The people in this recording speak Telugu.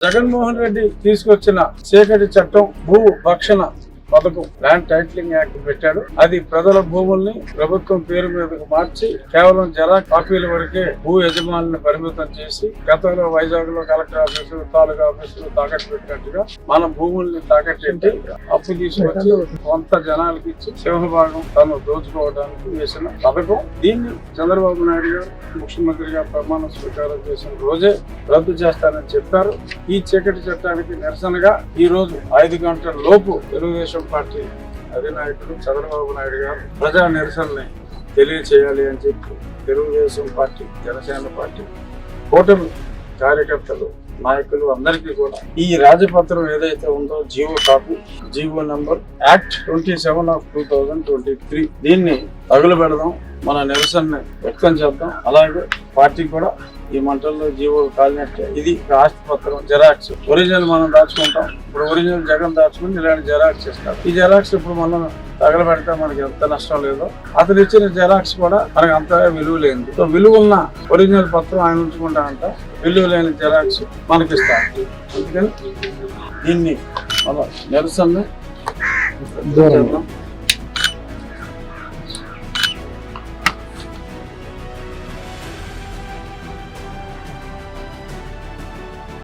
జగన్మోహన్ రెడ్డి తీసుకొచ్చిన చీకటి చట్టం భూ భక్షణ పథకం ల్యాండ్ టైటిలింగ్ యాక్ట్ పెట్టాడు. అది ప్రజల భూముల్ని ప్రభుత్వం పేరు మీదకు మార్చి కేవలం జరా కాపీల వరకే భూ యజమానులను పరిమితం చేసి గతంలో వైజాగ్లో కలెక్టర్ ఆఫీసులు తాలూకా ఆఫీసులు తాకట్టు పెట్టినట్టుగా మన భూముల్ని తాకట్టు పెట్టి అప్పు తీసుకొచ్చి కొంత జనాలకి ఇచ్చి సింహభాగం తను దోచుకోవడానికి వేసిన పథకం. దీన్ని చంద్రబాబు నాయుడు గారు ముఖ్యమంత్రిగా ప్రమాణ స్వీకారం చేసిన రోజే రద్దు చేస్తానని చెప్పారు. ఈ చీకటి చట్టానికి నిరసనగా ఈ రోజు ఐదు గంటల లోపు తెలుగుదేశం పార్టీ అధినాయకుడు చంద్రబాబు నాయుడు గారు ప్రజా నిరసనని తెలియచేయాలి అని చెప్పి తెలుగుదేశం పార్టీ జనసేన పార్టీ కూటమి కార్యకర్తలు నాయకులు అందరికీ కూడా ఈ రాజపత్రం ఏదైతే ఉందో GO copy GO number act twenty seven of two thousand twenty three. దీన్ని తగులు పెడదాం మన నిరసనని వ్యక్తం చేద్దాం. అలాగే పార్టీ కూడా ఈ మంటల్లో జీవో కాలినట్టే ఇది ఆస్తి పత్రం జెరాక్స్. ఒరిజినల్ మనం దాచుకుంటాం. ఇప్పుడు ఒరిజినల్ జగన్ దాచుకుని ఇలాంటి జెరాక్స్ ఇస్తారు. ఈ జెరాక్స్ ఇప్పుడు మనం తగలబెడితే మనకి ఎంత నష్టం లేదో అతను ఇచ్చిన జెరాక్స్ కూడా మనకు అంత విలువ లేనిది. సో విలువ ఉన్న ఒరిజినల్ పత్రం ఆయన ఉంచుకుంటానంట విలువ లేని జెరాక్స్ మనకి ఇస్తారు అందుకని దీన్ని మన నిరసన చేద్దాం.